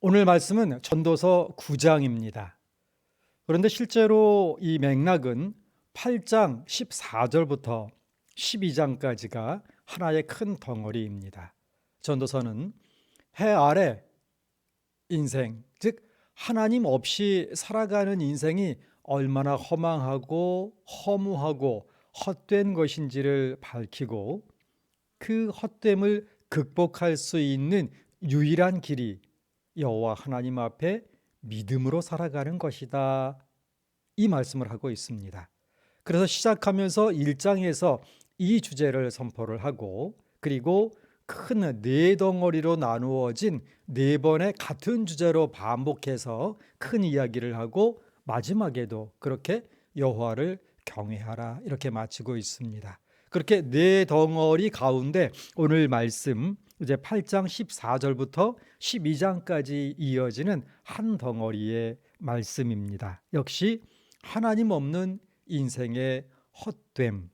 오늘 말씀은 전도서 9장입니다. 그런데 실제로 이 맥락은 8장 14절부터 12장까지가 하나의 큰 덩어리입니다. 전도서는 해 아래 인생, 즉 하나님 없이 살아가는 인생이 얼마나 허망하고 허무하고 헛된 것인지를 밝히고 그 헛됨을 극복할 수 있는 유일한 길이 여호와 하나님 앞에 믿음으로 살아가는 것이다. 이 말씀을 하고 있습니다. 그래서 시작하면서 1장에서 이 주제를 선포를 하고 그리고 큰 네 덩어리로 나누어진 네 번의 같은 주제로 반복해서 큰 이야기를 하고 마지막에도 그렇게 여호와를 경외하라 이렇게 마치고 있습니다. 그렇게 네 덩어리 가운데 오늘 말씀 이제 8장 14절부터 12장까지 이어지는 한 덩어리의 말씀입니다. 역시 하나님 없는 인생의 헛됨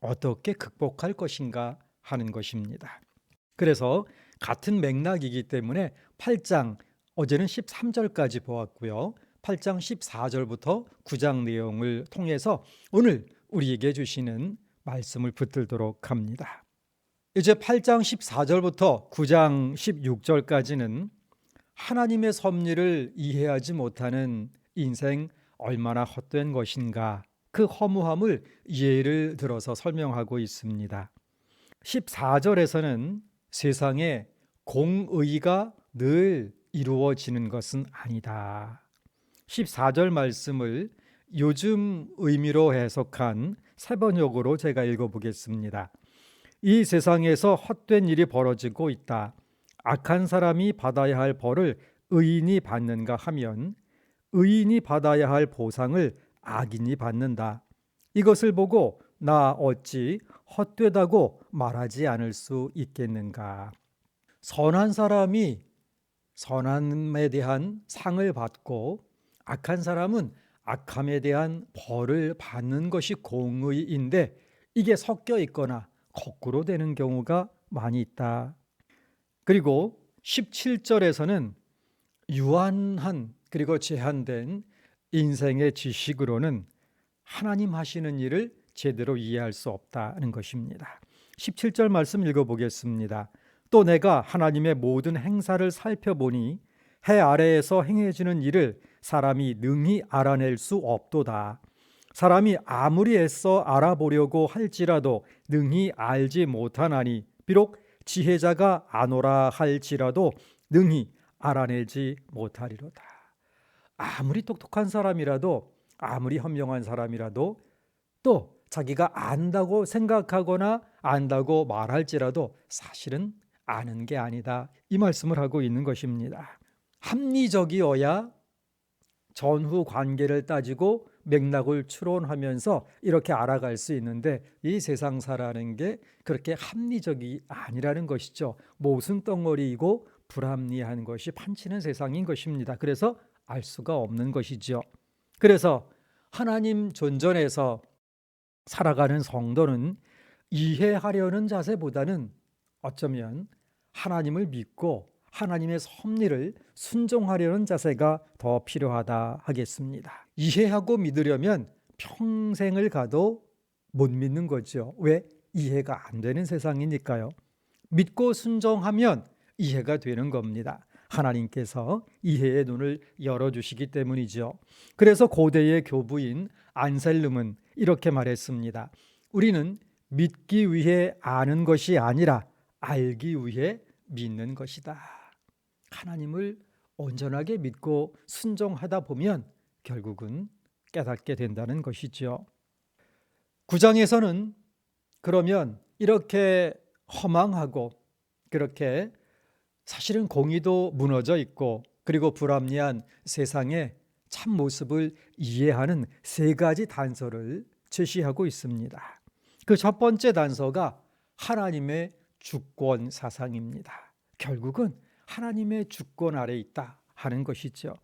어떻게 극복할 것인가 하는 것입니다. 그래서 같은 맥락이기 때문에 8장 어제는 13절까지 보았고요. 8장 14절부터 9장 내용을 통해서 오늘 우리에게 주시는 말씀을 붙들도록 합니다. 이제 8장 14절부터 9장 16절까지는 하나님의 섭리를 이해하지 못하는 인생 얼마나 헛된 것인가 그 허무함을 예를 들어서 설명하고 있습니다. 14절에서는 세상에 공의가 늘 이루어지는 것은 아니다. 14절 말씀을 요즘 의미로 해석한 세번역으로 제가 읽어보겠습니다. 이 세상에서 헛된 일이 벌어지고 있다. 악한 사람이 받아야 할 벌을 의인이 받는가 하면 의인이 받아야 할 보상을 악인이 받는다. 이것을 보고 나 어찌 헛되다고 말하지 않을 수 있겠는가? 선한 사람이 선함에 대한 상을 받고 악한 사람은 악함에 대한 벌을 받는 것이 공의인데 이게 섞여 있거나 거꾸로 되는 경우가 많이 있다. 그리고 17절에서는 유한한 그리고 제한된 인생의 지식으로는 하나님 하시는 일을 제대로 이해할 수 없다는 것입니다. 17절 말씀 읽어보겠습니다. 또 내가 하나님의 모든 행사를 살펴보니 해 아래에서 행해지는 일을 사람이 능히 알아낼 수 없도다. 사람이 아무리 애써 알아보려고 할지라도 능히 알지 못하나니 비록 지혜자가 아노라 할지라도 능히 알아내지 못하리로다. 아무리 똑똑한 사람이라도 아무리 현명한 사람이라도 또 자기가 안다고 생각하거나 안다고 말할지라도 사실은 아는 게 아니다. 이 말씀을 하고 있는 것입니다. 합리적이어야 전후 관계를 따지고 맥락을 추론하면서 이렇게 알아갈 수 있는데 이 세상 사라는 게 그렇게 합리적이 아니라는 것이죠. 모순 덩어리이고 불합리한 것이 판치는 세상인 것입니다. 그래서 알 수가 없는 것이죠. 그래서 하나님 존전에서 살아가는 성도는 이해하려는 자세보다는 어쩌면 하나님을 믿고 하나님의 섭리를 순종하려는 자세가 더 필요하다 하겠습니다. 이해하고 믿으려면 평생을 가도 못 믿는 거죠. 왜? 이해가 안 되는 세상이니까요. 믿고 순종하면 이해가 되는 겁니다. 하나님께서 이해의 눈을 열어주시기 때문이죠. 그래서 고대의 교부인 안셀름은 이렇게 말했습니다. 우리는 믿기 위해 아는 것이 아니라 알기 위해 믿는 것이다. 하나님을 온전하게 믿고 순종하다 보면 결국은 깨닫게 된다는 것이죠. 9장에서는 그러면 이렇게 허망하고 그렇게 사실은 공의도 무너져 있고 그리고 불합리한 세상의 참 모습을 이해하는 세 가지 단서를 제시하고 있습니다. 그 첫 번째 단서가 하나님의 주권 사상입니다. 결국은 하나님의 주권 아래 있다 하는 것이죠.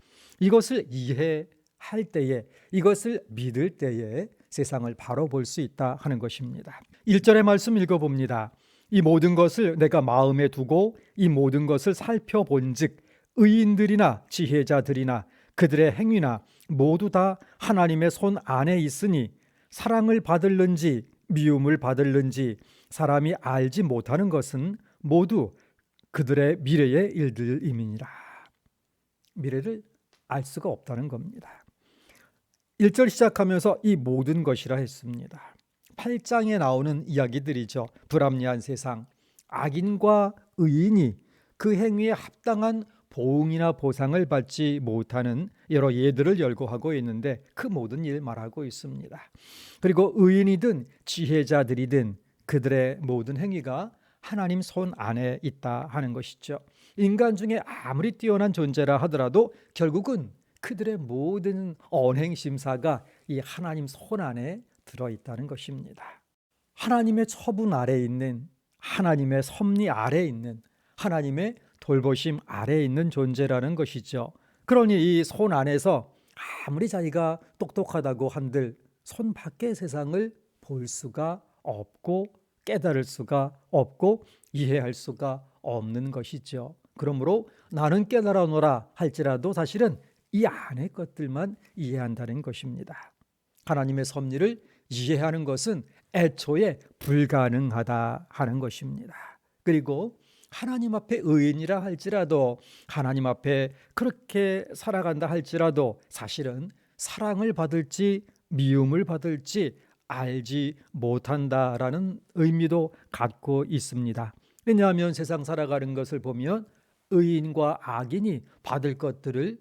이것을 이해할 때에 이것을 믿을 때에 세상을 바로 볼 수 있다 하는 것입니다. 1절의 말씀 읽어 봅니다. 이 모든 것을 내가 마음에 두고 이 모든 것을 살펴본즉 의인들이나 지혜자들이나 그들의 행위나 모두 다 하나님의 손 안에 있으니 사랑을 받을는지 미움을 받을는지 사람이 알지 못하는 것은 모두 그들의 미래의 일들임이니라. 미래를 알 수가 없다는 겁니다. 1절 시작하면서 이 모든 것이라 했습니다. 8장에 나오는 이야기들이죠. 불합리한 세상, 악인과 의인이 그 행위에 합당한 보응이나 보상을 받지 못하는 여러 예들을 열거하고 있는데 그 모든 일 말하고 있습니다. 그리고 의인이든 지혜자들이든 그들의 모든 행위가 하나님 손 안에 있다 하는 것이죠. 인간 중에 아무리 뛰어난 존재라 하더라도 결국은 그들의 모든 언행 심사가 이 하나님 손 안에 들어 있다는 것입니다. 하나님의 처분 아래 있는 하나님의 섭리 아래 있는 하나님의 돌보심 아래 있는 존재라는 것이죠. 그러니 이 손 안에서 아무리 자기가 똑똑하다고 한들 손 밖의 세상을 볼 수가 없고 깨달을 수가 없고 이해할 수가 없는 것이죠. 그러므로 나는 깨달아노라 할지라도 사실은 이 안의 것들만 이해한다는 것입니다. 하나님의 섭리를 이해하는 것은 애초에 불가능하다 하는 것입니다. 그리고 하나님 앞에 의인이라 할지라도 하나님 앞에 그렇게 살아간다 할지라도 사실은 사랑을 받을지 미움을 받을지 알지 못한다라는 의미도 갖고 있습니다. 왜냐하면 세상 살아가는 것을 보면 의인과 악인이 받을 것들을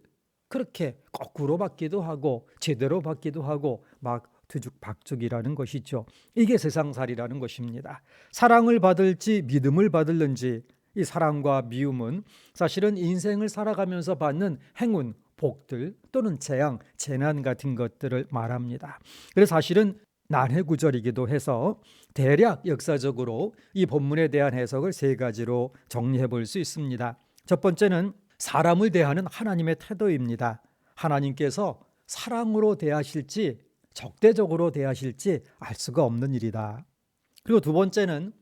그렇게 거꾸로 받기도 하고 제대로 받기도 하고 막 뒤죽박죽이라는 것이죠. 이게 세상살이라는 것입니다. 사랑을 받을지 믿음을 받을는지 이 사랑과 미움은 사실은 인생을 살아가면서 받는 행운, 복들 또는 재앙, 재난 같은 것들을 말합니다. 그래서 사실은 난해 구절이기도 해서 대략 역사적으로 이 본문에 대한 해석을 세 가지로 정리해 볼 수 있습니다. 첫 번째는 사람을 대하는 하나님의 태도입니다. 하나님께서 사랑으로 대하실지 적대적으로 대하실지 알 수가 없는 일이다. 그리고 두 번째는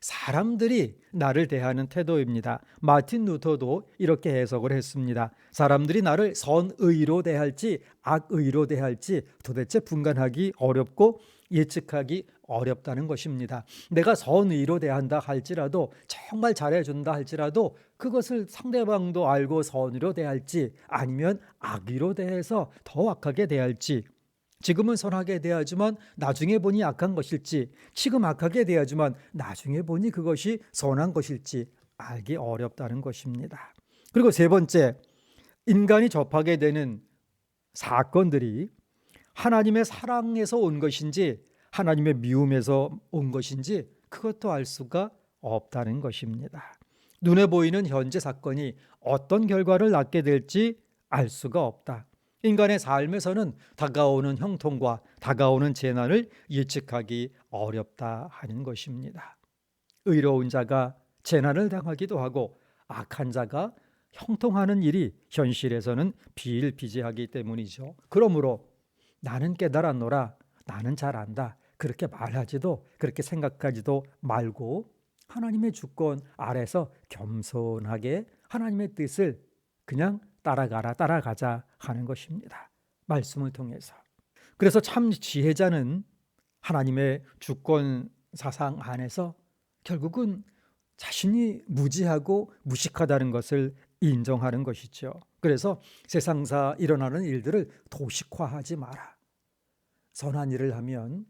사람들이 나를 대하는 태도입니다. 마틴 루터도 이렇게 해석을 했습니다. 사람들이 나를 선의로 대할지 악의로 대할지 도대체 분간하기 어렵고 예측하기 어렵다는 것입니다. 내가 선의로 대한다 할지라도 정말 잘해준다 할지라도 그것을 상대방도 알고 선의로 대할지 아니면 악의로 대해서 더 악하게 대할지 지금은 선하게 대하지만 나중에 보니 악한 것일지, 지금 악하게 대하지만 나중에 보니 그것이 선한 것일지 알기 어렵다는 것입니다. 그리고 세 번째, 인간이 접하게 되는 사건들이 하나님의 사랑에서 온 것인지 하나님의 미움에서 온 것인지 그것도 알 수가 없다는 것입니다. 눈에 보이는 현재 사건이 어떤 결과를 낳게 될지 알 수가 없다. 인간의 삶에서는 다가오는 형통과 다가오는 재난을 예측하기 어렵다 하는 것입니다. 의로운 자가 재난을 당하기도 하고 악한 자가 형통하는 일이 현실에서는 비일비재하기 때문이죠. 그러므로 나는 깨달았노라, 나는 잘 안다. 그렇게 말하지도 그렇게 생각하지도 말고 하나님의 주권 아래서 겸손하게 하나님의 뜻을 그냥 따라가라 따라가자 하는 것입니다. 말씀을 통해서. 그래서 참 지혜자는 하나님의 주권 사상 안에서 결국은 자신이 무지하고 무식하다는 것을 인정하는 것이죠. 그래서 세상사 일어나는 일들을 도식화하지 마라. 선한 일을 하면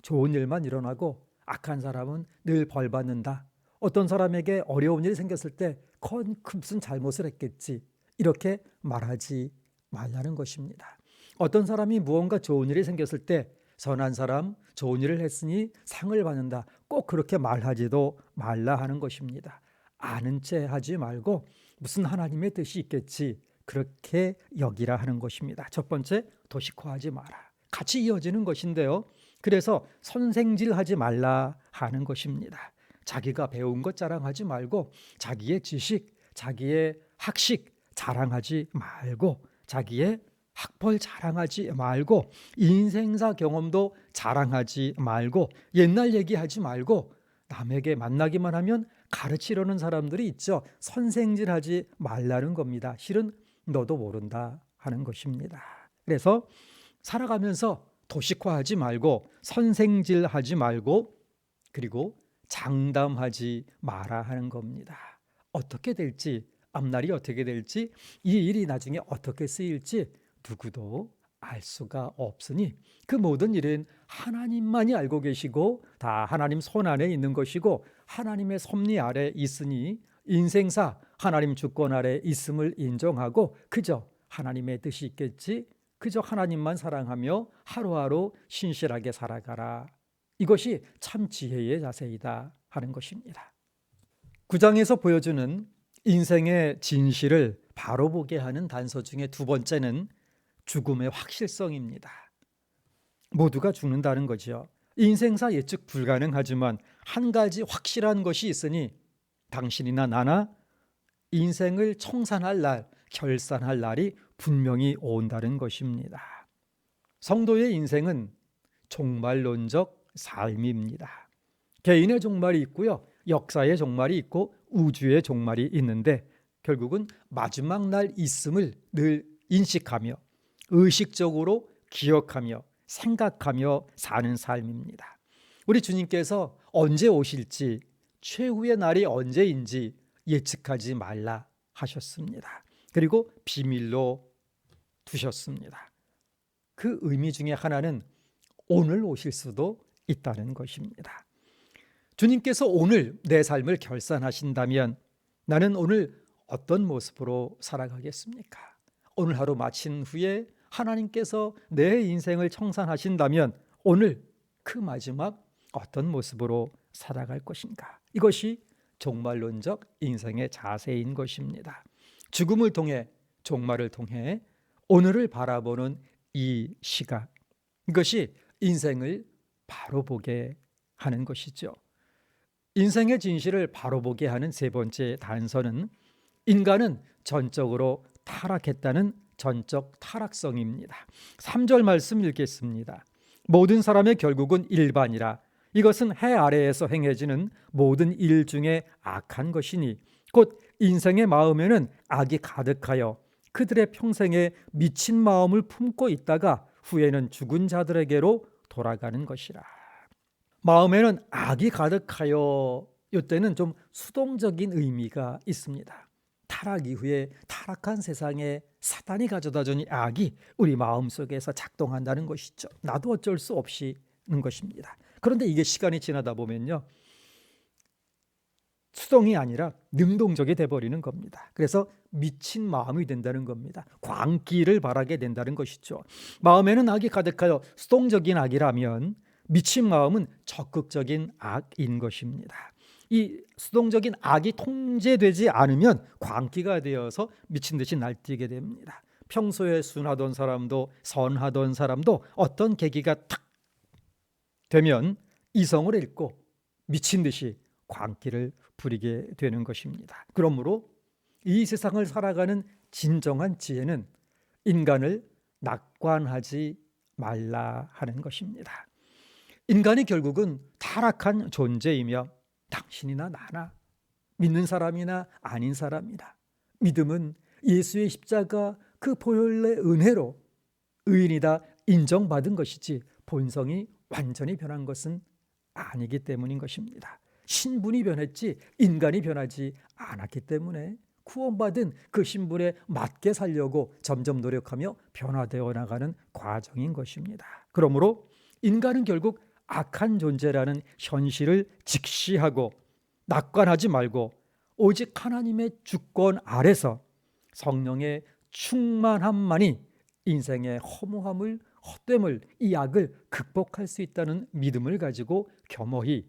좋은 일만 일어나고 악한 사람은 늘 벌 받는다. 어떤 사람에게 어려운 일이 생겼을 때큰 무슨 잘못을 했겠지. 이렇게 말하지 말라는 것입니다. 어떤 사람이 무언가 좋은 일이 생겼을 때 선한 사람, 좋은 일을 했으니 상을 받는다. 꼭 그렇게 말하지도 말라 하는 것입니다. 아는 채 하지 말고 무슨 하나님의 뜻이 있겠지. 그렇게 여기라 하는 것입니다. 첫 번째, 도식화하지 마라. 같이 이어지는 것인데요. 그래서 선생질하지 말라 하는 것입니다. 자기가 배운 것 자랑하지 말고 자기의 지식, 자기의 학식, 자랑하지 말고 자기의 학벌 자랑하지 말고 인생사 경험도 자랑하지 말고 옛날 얘기하지 말고 남에게 만나기만 하면 가르치려는 사람들이 있죠. 선생질하지 말라는 겁니다. 실은 너도 모른다 하는 것입니다. 그래서 살아가면서 도식화하지 말고 선생질하지 말고 그리고 장담하지 마라 하는 겁니다. 어떻게 될지 앞날이 어떻게 될지 이 일이 나중에 어떻게 쓰일지 누구도 알 수가 없으니 그 모든 일은 하나님만이 알고 계시고 다 하나님 손 안에 있는 것이고 하나님의 섭리 아래 있으니 인생사 하나님 주권 아래 있음을 인정하고 그저 하나님의 뜻이 있겠지 그저 하나님만 사랑하며 하루하루 신실하게 살아가라 이것이 참 지혜의 자세이다 하는 것입니다. 구장에서 보여주는 인생의 진실을 바로 보게 하는 단서 중에 두 번째는 죽음의 확실성입니다. 모두가 죽는다는 거죠. 인생사 예측 불가능하지만 한 가지 확실한 것이 있으니 당신이나 나나 인생을 청산할 날, 결산할 날이 분명히 온다는 것입니다. 성도의 인생은 종말론적 삶입니다. 개인의 종말이 있고요. 역사의 종말이 있고 우주의 종말이 있는데 결국은 마지막 날 있음을 늘 인식하며 의식적으로 기억하며 생각하며 사는 삶입니다. 우리 주님께서 언제 오실지 최후의 날이 언제인지 예측하지 말라 하셨습니다. 그리고 비밀로 두셨습니다. 그 의미 중에 하나는 오늘 오실 수도 있다는 것입니다. 주님께서 오늘 내 삶을 결산하신다면 나는 오늘 어떤 모습으로 살아가겠습니까? 오늘 하루 마친 후에 하나님께서 내 인생을 청산하신다면 오늘 그 마지막 어떤 모습으로 살아갈 것인가? 이것이 종말론적 인생의 자세인 것입니다. 죽음을 통해 종말을 통해 오늘을 바라보는 이 시각 이것이 인생을 바로 보게 하는 것이죠. 인생의 진실을 바로 보게 하는 세 번째 단서는 인간은 전적으로 타락했다는 전적 타락성입니다. 3절 말씀 읽겠습니다. 모든 사람의 결국은 일반이라 이것은 해 아래에서 행해지는 모든 일 중에 악한 것이니 곧 인생의 마음에는 악이 가득하여 그들의 평생에 미친 마음을 품고 있다가 후에는 죽은 자들에게로 돌아가는 것이라. 마음에는 악이 가득하여 이때는 좀 수동적인 의미가 있습니다. 타락 이후에 타락한 세상에 사단이 가져다 준 악이 우리 마음 속에서 작동한다는 것이죠. 나도 어쩔 수 없이는 것입니다. 그런데 이게 시간이 지나다 보면요. 수동이 아니라 능동적이 돼버리는 겁니다. 그래서 미친 마음이 된다는 겁니다. 광기를 바라게 된다는 것이죠. 마음에는 악이 가득하여 수동적인 악이라면 미친 마음은 적극적인 악인 것입니다. 이 수동적인 악이 통제되지 않으면 광기가 되어서 미친 듯이 날뛰게 됩니다. 평소에 순하던 사람도 선하던 사람도 어떤 계기가 탁 되면 이성을 잃고 미친 듯이 광기를 부리게 되는 것입니다. 그러므로 이 세상을 살아가는 진정한 지혜는 인간을 낙관하지 말라 하는 것입니다. 인간이 결국은 타락한 존재이며 당신이나 나나 믿는 사람이나 아닌 사람이나 믿음은 예수의 십자가 그 보혈의 은혜로 의인이다 인정받은 것이지 본성이 완전히 변한 것은 아니기 때문인 것입니다. 신분이 변했지 인간이 변하지 않았기 때문에 구원받은 그 신분에 맞게 살려고 점점 노력하며 변화되어 나가는 과정인 것입니다. 그러므로 인간은 결국 악한 존재라는 현실을 직시하고 낙관하지 말고 오직 하나님의 주권 아래서 성령의 충만함만이 인생의 허무함을 헛됨을 이 악을 극복할 수 있다는 믿음을 가지고 겸허히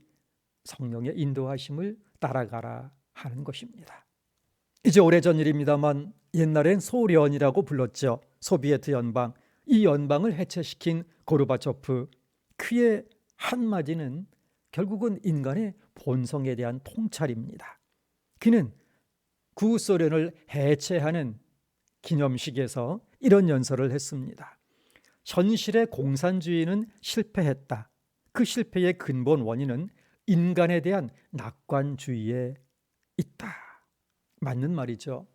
성령의 인도하심을 따라가라 하는 것입니다. 이제 오래전 일입니다만 옛날엔 소련이라고 불렀죠. 소비에트 연방. 이 연방을 해체시킨 고르바초프 그의 한마디는 결국은 인간의 본성에 대한 통찰입니다. 그는 구소련을 해체하는 기념식에서 이런 연설을 했습니다. 현실의 공산주의는 실패했다. 그 실패의 근본 원인은 인간에 대한 낙관주의에 있다. 맞는 말이죠.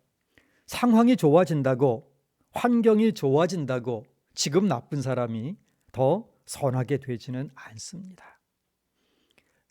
상황이 좋아진다고 환경이 좋아진다고 지금 나쁜 사람이 더 선하게 되지는 않습니다.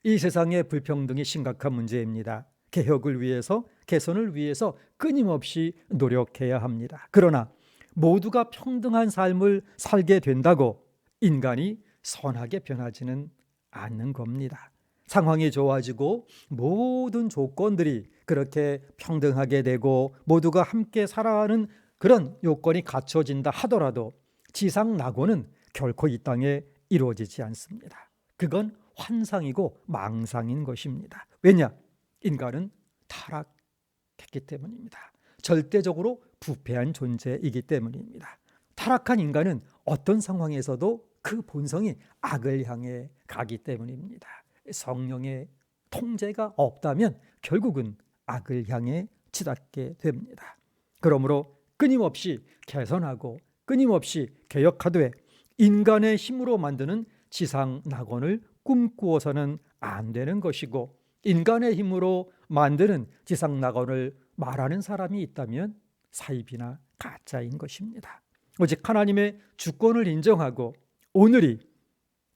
이 세상의 불평등이 심각한 문제입니다. 개혁을 위해서 개선을 위해서 끊임없이 노력해야 합니다. 그러나 모두가 평등한 삶을 살게 된다고 인간이 선하게 변하지는 않는 겁니다. 상황이 좋아지고 모든 조건들이 그렇게 평등하게 되고 모두가 함께 살아가는 그런 요건이 갖춰진다 하더라도 지상 낙원은 결코 이 땅에 이루어지지 않습니다. 그건 환상이고 망상인 것입니다. 왜냐? 인간은 타락했기 때문입니다. 절대적으로 부패한 존재이기 때문입니다. 타락한 인간은 어떤 상황에서도 그 본성이 악을 향해 가기 때문입니다. 성령의 통제가 없다면 결국은 악을 향해 치닫게 됩니다. 그러므로 끊임없이 개선하고 끊임없이 개혁하되 인간의 힘으로 만드는 지상 낙원을 꿈꾸어서는 안 되는 것이고 인간의 힘으로 만드는 지상 낙원을 말하는 사람이 있다면 사입이나 가짜인 것입니다. 오직 하나님의 주권을 인정하고 오늘이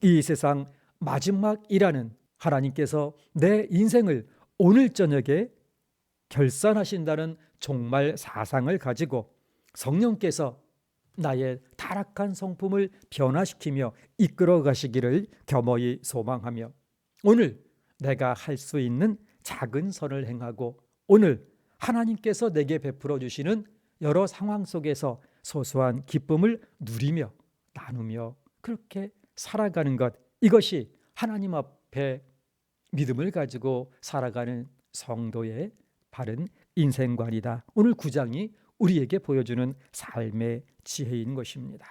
이 세상 마지막이라는 하나님께서 내 인생을 오늘 저녁에 결산하신다는 종말 사상을 가지고 성령께서 나의 타락한 성품을 변화시키며 이끌어 가시기를 겸허히 소망하며 오늘 내가 할 수 있는 작은 선을 행하고 오늘 하나님께서 내게 베풀어 주시는 여러 상황 속에서 소소한 기쁨을 누리며 나누며 그렇게 살아가는 것 이것이 하나님 앞에 믿음을 가지고 살아가는 성도의 바른 인생관이다. 오늘 구장이 우리에게 보여주는 삶의 지혜인 것입니다.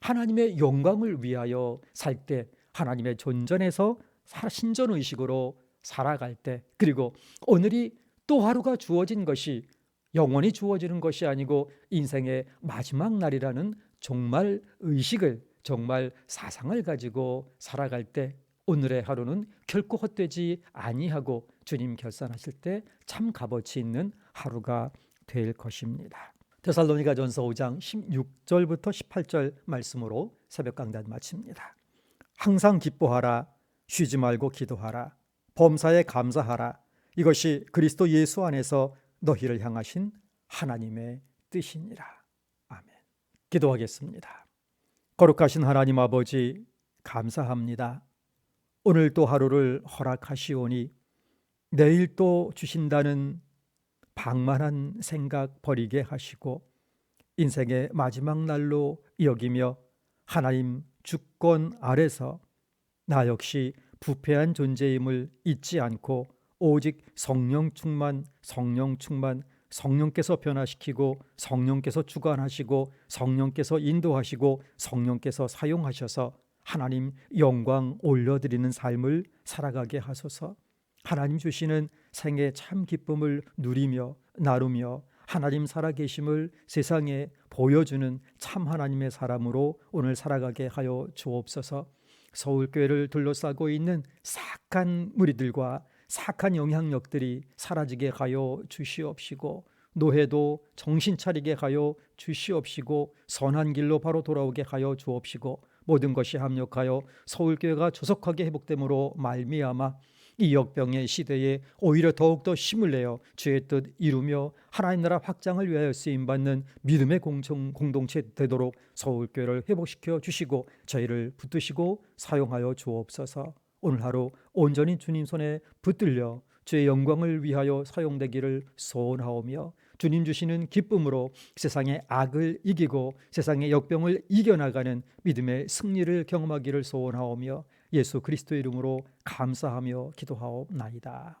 하나님의 영광을 위하여 살 때 하나님의 존전에서 신전 의식으로 살아갈 때 그리고 오늘이 또 하루가 주어진 것이 영원히 주어지는 것이 아니고 인생의 마지막 날이라는 정말 의식을 정말 사상을 가지고 살아갈 때 오늘의 하루는 결코 헛되지 아니하고 주님 결산하실 때 참 값어치 있는 하루가 될 것입니다. 데살로니가 전서 5장 16절부터 18절 말씀으로 새벽 강단 마칩니다. 항상 기뻐하라 쉬지 말고 기도하라 범사에 감사하라 이것이 그리스도 예수 안에서 너희를 향하신 하나님의 뜻이니라. 아멘. 기도하겠습니다. 거룩하신 하나님 아버지 감사합니다. 오늘 또 하루를 허락하시오니 내일 또 주신다는 방만한 생각 버리게 하시고 인생의 마지막 날로 여기며 하나님 주권 아래서 나 역시 부패한 존재임을 잊지 않고 오직 성령 충만, 성령 충만, 성령께서 변화시키고 성령께서 주관하시고 성령께서 인도하시고 성령께서 사용하셔서 하나님 영광 올려드리는 삶을 살아가게 하소서. 하나님 주시는 생의 참 기쁨을 누리며 나누며 하나님 살아계심을 세상에 보여주는 참 하나님의 사람으로 오늘 살아가게 하여 주옵소서. 서울교회를 둘러싸고 있는 사악한 무리들과 사악한 영향력들이 사라지게 하여 주시옵시고 노해도 정신 차리게 하여 주시옵시고 선한 길로 바로 돌아오게 하여 주옵시고 모든 것이 합력하여 서울교회가 조속하게 회복됨으로 말미암아 이 역병의 시대에 오히려 더욱더 힘을 내어 주의 뜻 이루며 하나님 나라 확장을 위하여 쓰임 받는 믿음의 공동, 공동체 되도록 서울교회를 회복시켜 주시고 저희를 붙드시고 사용하여 주옵소서. 오늘 하루 온전히 주님 손에 붙들려 주의 영광을 위하여 사용되기를 소원하오며 주님 주시는 기쁨으로 세상의 악을 이기고 세상의 역병을 이겨나가는 믿음의 승리를 경험하기를 소원하오며 예수 그리스도 이름으로 감사하며 기도하옵나이다.